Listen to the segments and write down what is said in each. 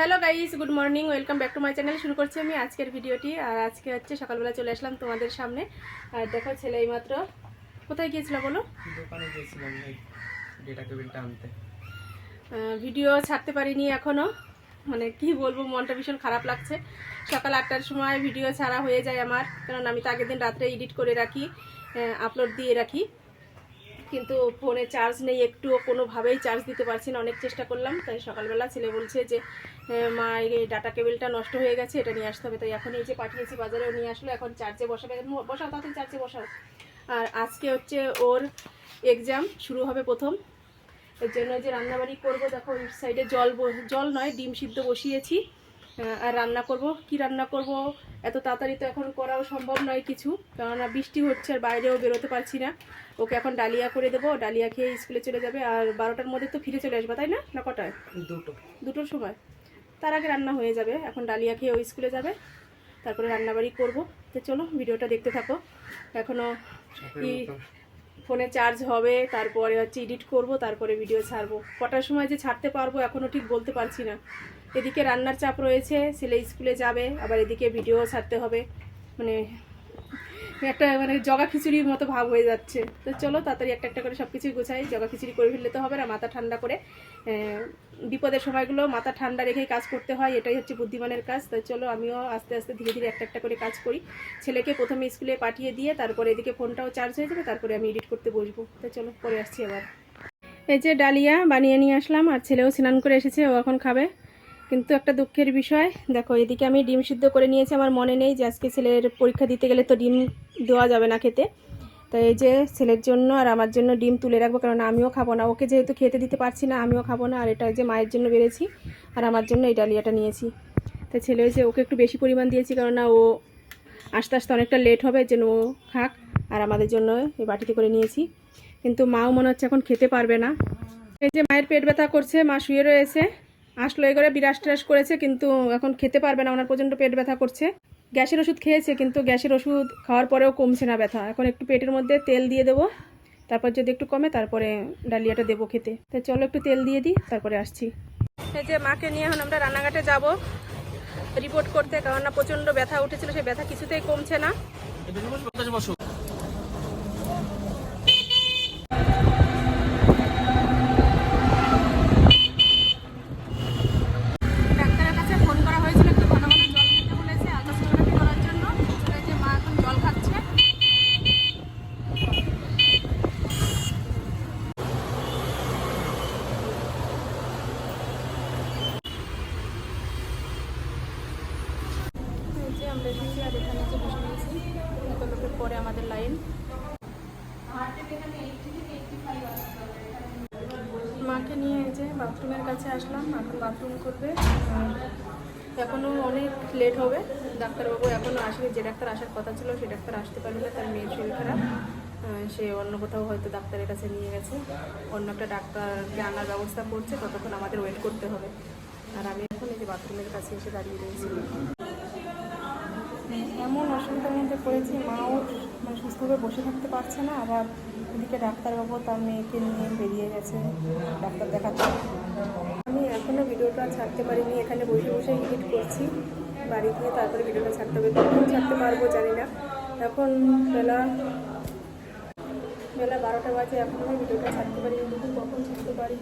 Hello guys good morning welcome back to my channel. শুরু করছি আমি আজকের ভিডিওটি। আর আজকে হচ্ছে সকালবেলা চলে আসলাম তোমাদের সামনে। আর দেখো ছেলে এইমাত্র কোথায় গিয়েছিল বলো? দোকানে গেছিলাম ডেটা কেবিলটা আনতে। ভিডিও ছাড়তে পারিনি এখনও মানে কি বলব মনটা ভীষণ খারাপ লাগছে। সকাল আটটার সময় ভিডিও ছাড়া হয়ে যায় আমার। কারণ আমি তো আগের দিন রাত্রে এডিট করে রাখি আপলোড দিয়ে রাখি। কিন্তু ফোনে চার্জ নেই, একটুও কোনোভাবেই চার্জ দিতে পারছি না, অনেক চেষ্টা করলাম। তাই সকালবেলা ছেলে বলছে যে মা, এই ডাটা কেবিলটা নষ্ট হয়ে গেছে, এটা নিয়ে আসতে হবে। তাই এখন এই যে পাঠিয়েছি বাজারেও নিয়ে আসলো, এখন চার্জে বসাবে। বসাও, তাড়াতাড়ি চার্জে বসাও। আর আজকে হচ্ছে ওর এক্সাম শুরু হবে প্রথম। এর জন্য যে রান্নাবাড়ি করব, দেখো, ওই সাইডে জল জল নয়, ডিম সিদ্ধ বসিয়েছি। আর রান্না করব? কি রান্না করব? এত তাড়াতাড়ি তো এখন করাও সম্ভব নয় কিছু কেননা বৃষ্টি হচ্ছে আর বাইরেও বেরোতে পারছি না। ওকে এখন ডালিয়া করে দেবো ডালিয়া খেয়ে স্কুলে চলে যাবে আর বারোটার মধ্যে তো ফিরে চলে আসবে তাই না? না কটায়? দুটো। দুটোর সময়। তার আগে রান্না হয়ে যাবে এখন ডালিয়া খেয়ে ওই স্কুলে যাবে তারপরে রান্নাবাড়ি করব। তো চলো ভিডিওটা দেখতে থাকো। এখনও কি ফোনে চার্জ হবে তারপরে হচ্ছে এডিট করব তারপরে ভিডিও ছাড়বো। কটার সময় যে ছাড়তে পারব এখনও ঠিক বলতে পারছি না। এদিকে রান্নার চাপ রয়েছে, ছেলে স্কুলে যাবে, আবার এদিকে ভিডিও ছাড়তে হবে। মানে একটা মানে জগা খিচুড়ির মতো ভাব হয়ে যাচ্ছে। তো চলো তাড়াতাড়ি একটা একটা করে সব কিছুই গোছাই, জগা খিচুড়ি করে ফেললে তো হবে না, মাথা ঠান্ডা করে। বিপদের সময়গুলো মাথা ঠান্ডা রেখেই কাজ করতে হয়, এটাই হচ্ছে বুদ্ধিমানের কাজ। তাই চলো আমিও আস্তে আস্তে ধীরে ধীরে একটা একটা করে কাজ করি। ছেলেকে প্রথমে স্কুলে পাঠিয়ে দিয়ে তারপরে এদিকে ফোনটাও চার্জ হয়ে যাবে, তারপরে আমি এডিট করতে বসবো। তো চলো, পরে আসছি আবার। এই যে ডালিয়া বানিয়ে নিয়ে আসলাম, আর ছেলেও স্নান করে এসেছে, ও এখন খাবে। কিন্তু একটা দুঃখের বিষয়, দেখো, এদিকে আমি ডিম সিদ্ধ করে নিয়েছি, আমার মনে নেই যে আজকে ছেলের পরীক্ষা দিতে গেলে তো ডিম দেওয়া যাবে না খেতে। তাই এই যে ছেলের জন্য আর আমার জন্য ডিম তুলে রাখব কারণ আমিও খাব না। ওকে যেহেতু খেতে দিতে পারছি না, আমিও খাব না, আর এটা যে মায়ের জন্য বেড়েছি, আর আমার জন্য এই ডালিয়াটা নিয়েছি। তাই ছেলে হয়েছে ওকে একটু বেশি পরিমাণ দিয়েছি কারণ না ও আস্তে আস্তে অনেকটা লেট হবে যেন ও খাক, আর আমাদের জন্য এই বাটিতে করে নিয়েছি। কিন্তু মাও মনে হচ্ছে এখন খেতে পারবে না। এই যে মায়ের পেট ব্যথা করছে, মা শুয়ে রয়েছে। আসলো এ করে বিরাস টিরাস করেছে, কিন্তু এখন খেতে পারবে না, ওনার প্রচণ্ড পেট ব্যথা করছে। গ্যাসের ওষুধ খেয়েছে, কিন্তু গ্যাসের ওষুধ খাওয়ার পরেও কমছে না ব্যথা। এখন একটু পেটের মধ্যে তেল দিয়ে দেবো, তারপর যদি একটু কমে, তারপরে ডালিয়াটা দেবো খেতে। তো চলো একটু তেল দিয়ে দিই, তারপরে আসছি। এই যে মাকে নিয়ে এখন আমরা রান্নাঘাটে যাব, রিপোর্ট করতে, কারণ না প্রচণ্ড ব্যথা উঠেছিল, সেই ব্যথা কিছুতেই কমছে না ডাক্তারের কাছে ফোন করা হয়েছিল একটু ঘন ঘন জল খেতে বলেছে আলট্রাসোনোগ্রাফি করার জন্য আসলে যে মা এখন জল খাচ্ছে এই যে আমরা এসেছি আর এখানে যে বসে নিয়েছি এত লোকের পরে আমাদের লাইন মাকে নিয়ে এই যে বাথরুমের কাছে আসলাম এখন বাথরুম করবে আর এখনও অনেক লেট হবে। ডাক্তারবাবু এখনও আসবে যে ডাক্তার আসার কথা ছিল, সে ডাক্তার আসতে পারবে না। তার মেয়ের শরীর খারাপ। সে অন্য কোথাও হয়তো ডাক্তারের কাছে নিয়ে গেছে। অন্য একটা ডাক্তারকে আনার ব্যবস্থা করছে। ততক্ষণ আমাদের ওয়েট করতে হবে। আর আমি এখন এই যে বাথরুমের কাছে এসে দাঁড়িয়ে রয়েছি। এমন অসুবিধার মধ্যে পড়েছি, মাও মানে সুস্থভাবে বসে থাকতে পারছে না। আবার এদিকে ডাক্তারবাবু তার মেয়েকে নিয়ে বেরিয়ে গেছে। ডাক্তার দেখাতে এখনও ভিডিওটা ছাড়তে পারিনি, এখানে বসে বসে এডিট করছি। বাড়ি গিয়ে তারপরে ভিডিওটা ছাড়তে হবে। কখন ছাড়তে পারব জানি না। এখন বেলা বেলা বারোটা বাজে এখন আমি ভিডিওটা ছাড়তে পারি কখন ছাড়তে পারি?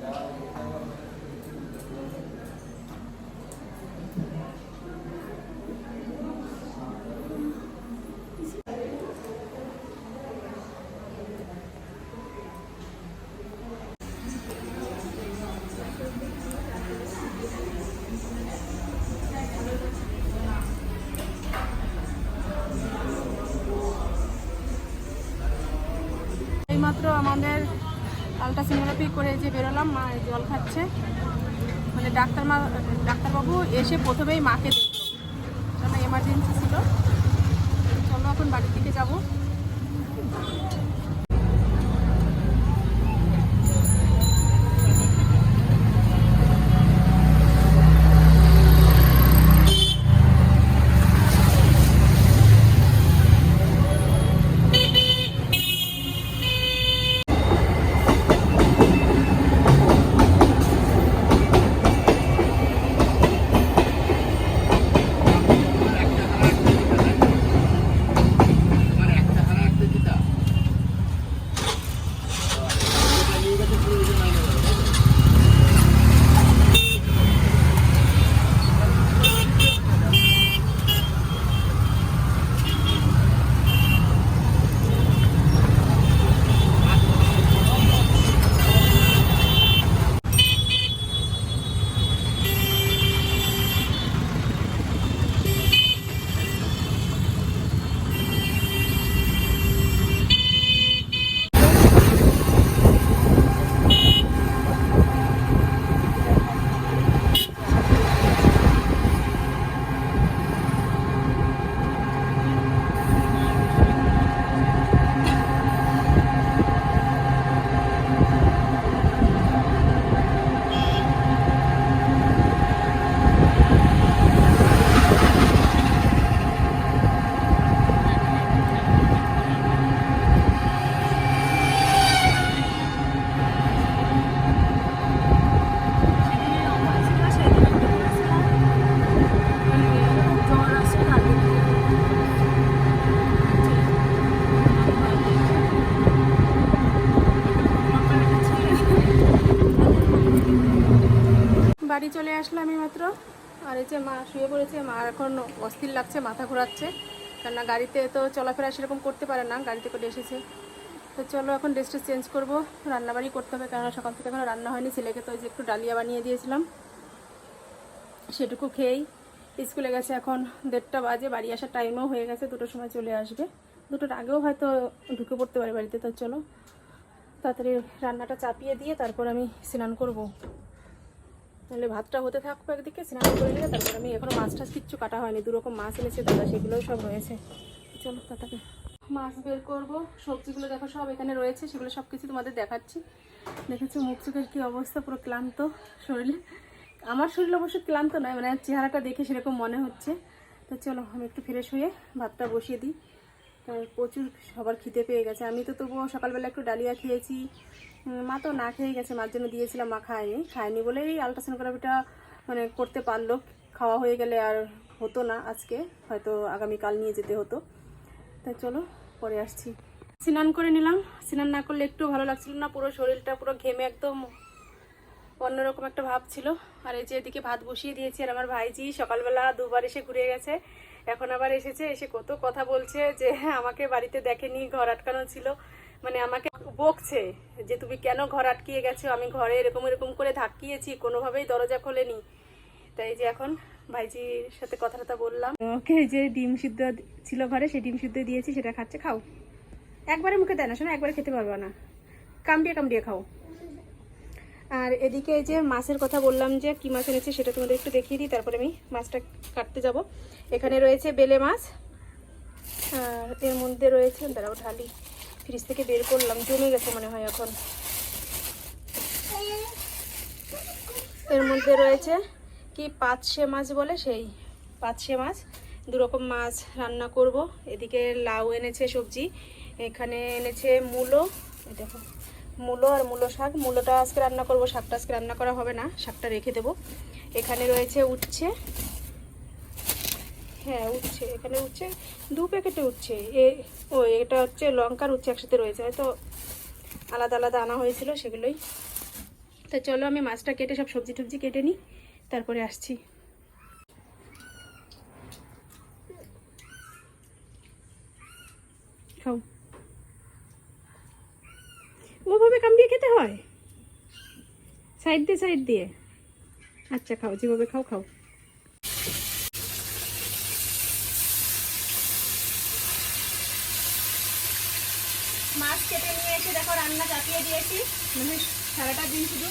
এইমাত্র আমাদের আলট্রাসোনোগ্রাফি করে যে বেরোলাম, মা জল খাচ্ছে। মানে ডাক্তার মা, ডাক্তারবাবু এসে প্রথমেই মাকে দেখল। কেন এমার্জেন্সি ছিল। চলো এখন বাড়ির দিকে যাব। এই মাত্র। আর এই যে মা শুয়ে পড়েছে, মা এখন অস্থির লাগছে, মাথা ঘোরাচ্ছে। কেননা গাড়িতে তো চলাফেরা সেরকম করতে পারে না, গাড়িতে করে এসেছে। তো চলো এখন ড্রেসটা চেঞ্জ করব, রান্নাবাড়ি করতে হবে, কেননা সকাল থেকে এখনও রান্না হয়নি, ছেলেকে তো ওই যে একটু ডালিয়া বানিয়ে দিয়েছিলাম। সেটুকু খেয়েই স্কুলে গেছে এখন দেড়টা বাজে, বাড়ি আসার টাইমও হয়ে গেছে, দুটোর সময় চলে আসবে। দুটোর আগেও হয়তো ঢুকে পড়তে পারে বাড়িতে, তো চলো। তাড়াতাড়ি রান্নাটা চাপিয়ে দিয়ে তারপর আমি স্নান করব। তাহলে ভাতটা হতে থাকব একদিকে, স্নান করে নিলে তারপর আমি এখনও মাছ টাছ কিচ্ছু কাটা হয়নি, দু রকম মাছ এনেছে দাদা সেগুলোও সব রয়েছে। চলো তাড়াতাড়ি মাছ বের করব, সবজিগুলো দেখো সব এখানে রয়েছে, সেগুলো সব কিছু তোমাদের দেখাচ্ছি। দেখেছ মুখ চোখের কী অবস্থা, পুরো ক্লান্ত শরীরে। আমার শরীর অবশ্য ক্লান্ত নয় মানে চেহারাটা দেখে সেরকম মনে হচ্ছে। তো চলো, আমি একটু ফ্রেশ হয়ে ভাতটা বসিয়ে দিই। প্রচুর সবার খিদে পেয়ে গেছে। আমি তো তবুও সকালবেলা একটু ডালিয়া খেয়েছি মা তো না খেয়ে গেছে, মার জন্য দিয়েছিলাম, মা খায়নি। খায়নি বলেই আলট্রাসোনোগ্রাফিটা মানে করতে পারল। খাওয়া হয়ে গেলে আর হতো না আজকে, হয়তো আগামীকাল নিয়ে যেতে হতো। তাই চলো, পরে আসছি। স্নান করে নিলাম। স্নান না করলে একটু ভালো লাগছিল না, পুরো শরীরটা পুরো ঘেমে একদম অন্যরকম একটা ভাব ছিল। আর এই যে এদিকে ভাত বসিয়ে দিয়েছি, আর আমার ভাইজি সকালবেলা দুবার এসে ঘুরে গেছে। এখন আবার এসেছে, এসে কত কথা বলছে যে আমাকে বাড়িতে দেখেনি, ঘর আটকানো ছিল। মানে আমাকে বকছে যে তুমি কেন ঘর আটকিয়ে গেছো? আমি ঘরে এরকম এরকম করে ধাক্কিয়েছি, কোনোভাবেই দরজা খোলেনি। তাই যে এখন ভাইজির সাথে কথা টথা বললাম। ওকে যে ডিম সিদ্ধ ছিল ঘরে, সেই ডিম সিদ্ধ দিয়েছি, সেটা খাচ্ছে, খাও। একবারে মুখে দেয় না, শোনো, একবারে খেতে পারবে না। কামড়িয়ে কামড়িয়ে খাও। আর এদিকে যে মাছের কথা বললাম যে কি মাছ এনেছে, সেটা তোমাদের একটু দেখিয়ে দিই, তারপরে আমি মাছটা কাটতে যাব। এখানে রয়েছে বেলে মাছ, আর এর মধ্যে রয়েছে, দাঁড়াও, ঢালি। ফ্রিজ থেকে বের করলাম, জমে গেছে মনে হয় এখন। এর মধ্যে রয়েছে কি পাঁচশে মাছ বলে সেই, পাঁচশে মাছ, দু রকম মাছ রান্না করব। এদিকে লাউ এনেছে সবজি, এখানে এনেছে মূলো দেখো, মূলো আর মূলো শাক। মূলোটা আজকে রান্না করব, শাকটা আজকে রান্না করা হবে না, শাকটা রেখে দেবো। এখানে রয়েছে উচ্ছে হ্যাঁ উঠছে এখানে উচ্ছে, দু প্যাকেটে উচ্ছে। এ, ও, এটা হচ্ছে লঙ্কার উচ্ছে একসাথে রয়েছে। হয়তো আলাদা আলাদা আনা হয়েছিল সেগুলোই। তা চলো আমি মাছটা কেটে সব সবজি টবজি কেটে নিই, তারপরে আসছি। খাও। ওভাবে কামড়িয়ে খেতে হয়? সাইড দিয়ে সাইড দিয়ে। আচ্ছা খাও, যেভাবে খাও খাও। মাছ কেটে নিয়ে এসে দেখো রান্না চাপিয়ে দিয়েছি। মানে সারাটা দিন শুধু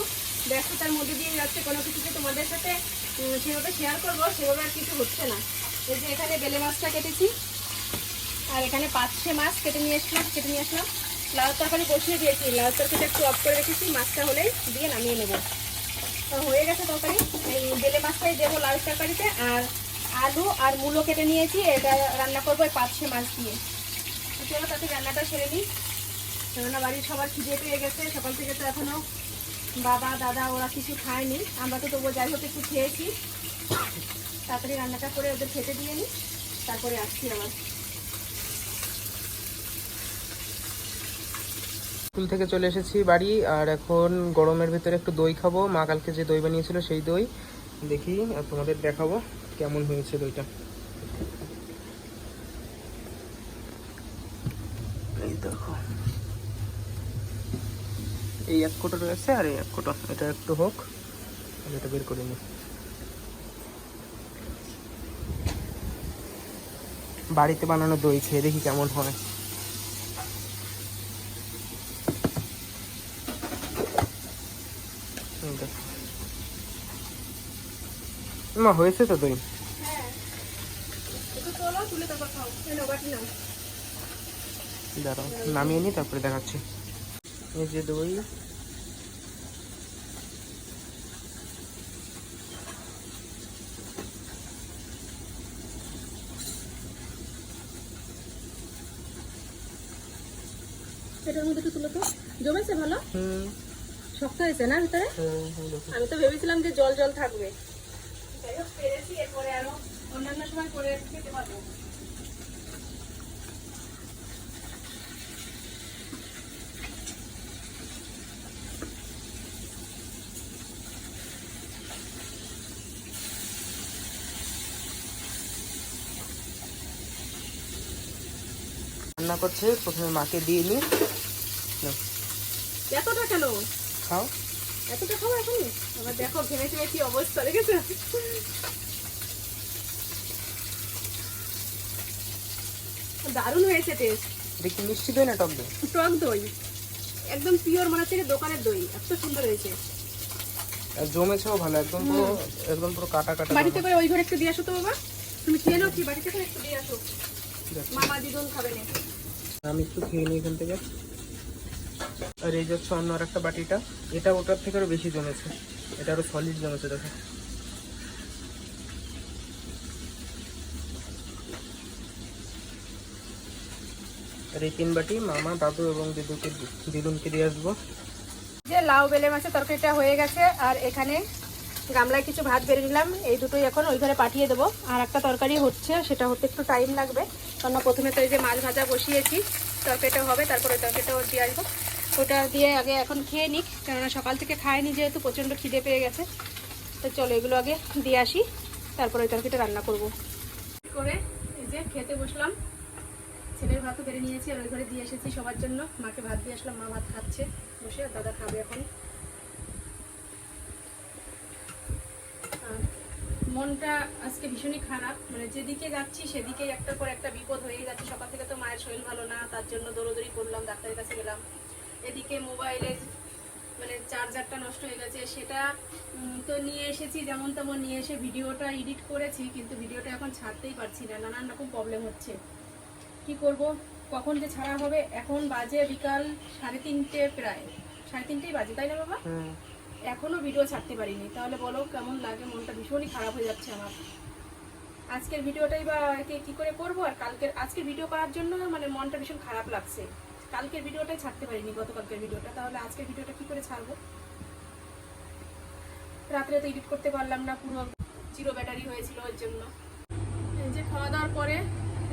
ব্যস্ততার মধ্যে দিয়ে যাচ্ছে, কোনো কিছুকে তোমাদের সাথে যেভাবে শেয়ার করব, সেভাবে আর কিছু হচ্ছে না। এই যে এখানে বেলে মাছটা কেটেছি। আর এখানে পাঁচশে মাছ, কেটে নিয়ে আসলাম কেটে নিয়ে আসলাম লাউ তরকারি বসিয়ে দিয়েছি। লাউ তরকারিটা একটু অফ করে রেখেছি, মাছটা হলেই দিয়ে নামিয়ে নেব। হয়ে গেছে তরকারি। এই বেলে মাছটাই দেবো লাউ তরকারিতে। আর আলু আর মূলো কেটে নিয়েছি। এটা রান্না করব এই পাঁচশে মাছ দিয়ে। চলো তাতে রান্নাটা সেরে নিই। কেননা বাড়ির সবার খিদে পেয়ে গেছে, সকাল থেকে তো এখনও বাবা, দাদা ওরা কিছু খায়নি। আমরা তো তবুও যাই হোক একটু খেয়েছি। তাড়াতাড়ি রান্নাটা করে ওদের খেতে দিয়ে নিই তারপরে আসছি আবার। স্কুল থেকে চলে এসেছি বাড়ি, আর এখন গরমের ভিতরে একটু দই খাব। মা কালকে যে দই বানিয়েছিল সেই দই। দেখি, আর তোমাদের দেখাবো কেমন হয়েছে দইটা। এই দেখো। এই এক কোটো রয়েছে আর এই এক কোটো এটা একটু হোক আর এটা বের করে নিই। বাড়িতে বানানো দই খেয়ে দেখি কেমন হয়। মা, হয়েছে তো দই? দাঁড়াও, নামিয়ে নি তারপরে দেখাচ্ছি। যে দই এটার মধ্যে একটু তুলো তো। জমেছে ভালো? হুম। শক্ত হয়েছে না ভিতরে। আমি তো ভেবেছিলাম যে জল জল থাকবে। যাই হোক পেরেছি এরপরে আরও অন্যান্য সময় করে খেতে পারব। রান্না করছে প্রথমে মাকে দিয়ে নাও, এতটা কেন? খাও। এতটা খাব এখন? আবার দেখো ঘেমে ঘেমে কি অবস্থা দেখেছ? দারুণ হয়েছে টেস্ট কি মিষ্টি দই না টক দই? টক দই। একদম পিওর মনে হচ্ছে দোকানের দই। এত সুন্দর হয়েছে। জমেছেও ভালো একদম পুরো একদম পুরো কাটা কাটা বাড়িতে করে ওই ঘরে একটু দিয়ে আসো তো বাবা। তুমি খেয়ে নাও কি? বাড়িতে করে একটু দিয়ে আসো। দেখো। মামা দিদুন খাবে না আমি একটু খেয়ে নিই এখান থেকে। আর এই যাচ্ছে অন্য আর একটা বাটিটা, এটা ওটার থেকে আরও বেশি জমেছে। এটা আরও সলিড জমেছে, দেখো। আর এই তিন বাটি মামা, দাদু এবং দিদুকে দিদুনকে দিয়ে আসব। যে লাউ বেলে মাছের তরকারিটা হয়ে গেছে, আর এখানে গামলায় কিছু ভাত বেড়ে নিলাম। এই দুটোই এখন ওই ঘরে পাঠিয়ে দেবো। আর একটা তরকারি হচ্ছে, সেটা হতে একটু টাইম লাগবে। কারণ প্রথমে তো এই যে মাছ ভাজা বসিয়েছি, তরকারিটা হবে, তারপরে তরকারিটাও দিয়ে আসব। ওটা দিয়ে আগে এখন খেয়ে নিক, কেননা সকাল থেকে খায়নি যেহেতু, প্রচণ্ড খিদে পেয়ে গেছে। তো চলো এগুলো আগে দিয়ে আসি, তারপরে ওই তরকারিটা রান্না করব। করে এই যে খেতে বসলাম। ছেলের ভাতও বেড়ে নিয়েছি, আর ওই ঘরে দিয়ে এসেছি সবার জন্য। মাকে ভাত দিয়ে আসলাম, মা ভাত খাচ্ছে, বসে আর দাদা খাবে এখন আর মনটা আজকে ভীষণই খারাপ। মানে যেদিকে যাচ্ছি, সেদিকেই একটা পর একটা বিপদ হয়ে যাচ্ছে। সকাল থেকে তো মায়ের শরীর ভালো না, তার জন্য দৌড়দৌড়ি করলাম, ডাক্তারের কাছে গেলাম। এদিকে মোবাইলের মানে চার্জারটা নষ্ট হয়ে গেছে। সেটা তো নিয়ে এসেছি, যেমন তেমন নিয়ে এসে ভিডিওটা এডিট করেছি, কিন্তু ভিডিওটা এখন ছাড়তেই পারছি না। নানান রকম প্রবলেম হচ্ছে। কি করব? কখন যে ছাড়া হবে? এখন বাজে বিকাল সাড়ে তিনটে প্রায়। সাড়ে তিনটেই বাজে, তাই না বাবা? হুম এখনও ভিডিও ছাড়তে পারিনি। তাহলে বলো কেমন লাগে? মনটা ভীষণই খারাপ হয়ে যাচ্ছে আমার। আজকের ভিডিওটাই বা কি করে করব? আর কালকের, আজকের ভিডিও করার জন্য মানে মনটা ভীষণ খারাপ লাগছে। কালকের ভিডিওটাই ছাড়তে পারিনি গতকালকের ভিডিওটা তাহলে আজকের ভিডিওটা কি করে ছাড়বো? রাত্রে তো এডিট করতে পারলাম না, পুরো জিরো ব্যাটারি হয়েছিল ওর জন্য। এই যে খাওয়া দাওয়ার পরে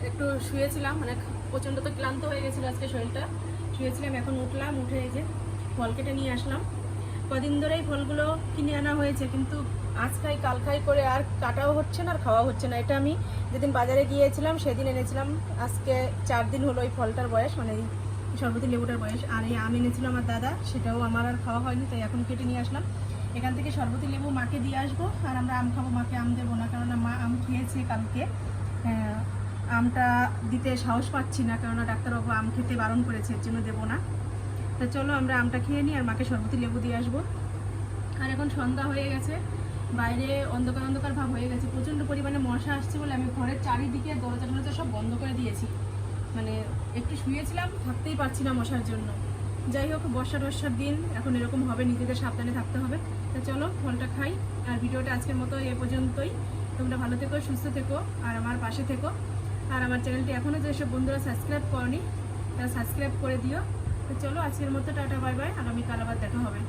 একটু শুয়েছিলাম মানে প্রচণ্ড তো ক্লান্ত হয়ে গেছিল আজকে শরীরটা। শুয়েছিলাম, এখন উঠলাম, উঠে এই যে ফল কেটে নিয়ে আসলাম। কদিন ধরেই ফলগুলো কিনে আনা হয়েছে, কিন্তু আজ খাই কাল খাই করে আর কাটাও হচ্ছে না আর খাওয়া হচ্ছে না। এটা আমি যেদিন বাজারে গিয়েছিলাম, সেদিন এনেছিলাম। আজকে চার দিন হলো এই ফলটার বয়স মানে এই সরবতি লেবুটার বয়স। আর এই আম এনেছিল আমার দাদা, সেটাও আমার আর খাওয়া হয়নি, তাই এখন কেটে নিয়ে আসলাম। এখান থেকে সরবতি লেবু মাকে দিয়ে আসব, আর আমরা আম খাব, মাকে আম দেবো না, কেননা মা আম খেয়েছে কালকে। আমটা দিতে সাহস পাচ্ছি না, কেননা ডাক্তারবাবু আম খেতে বারণ করেছে, এর জন্য দেবো না। তো চলো আমরা আমটা খেয়ে নিই আর মাকে সরবতি লেবু দিয়ে আসব। আর এখন সন্ধ্যা হয়ে গেছে, বাইরে অন্ধকার অন্ধকার ভাব হয়ে গেছে, প্রচণ্ড পরিমাণে মশা আসছে বলে আমি ঘরের চারিদিকে দরজা টরজা সব বন্ধ করে দিয়েছি। মানে একটু শুয়েছিলাম, থাকতেই পারছি না মশার জন্য। যাই হোক, বর্ষা টর্ষার দিন, এখন এরকম হবে, নিজেদের সাবধানে থাকতে হবে। তো চলো, ফলটা খাই। আর ভিডিওটা আজকের মতো এ পর্যন্তই। তোমরা ভালো থেকো, সুস্থ থেকো, আর আমার পাশে থেকো। আর আমার চ্যানেলটি এখনও যেসব বন্ধুরা সাবস্ক্রাইব করনি, তারা সাবস্ক্রাইব করে দিও। চলো আজকের মতো টাটা বাই বাই। আগামীকাল আবার দেখা হবে।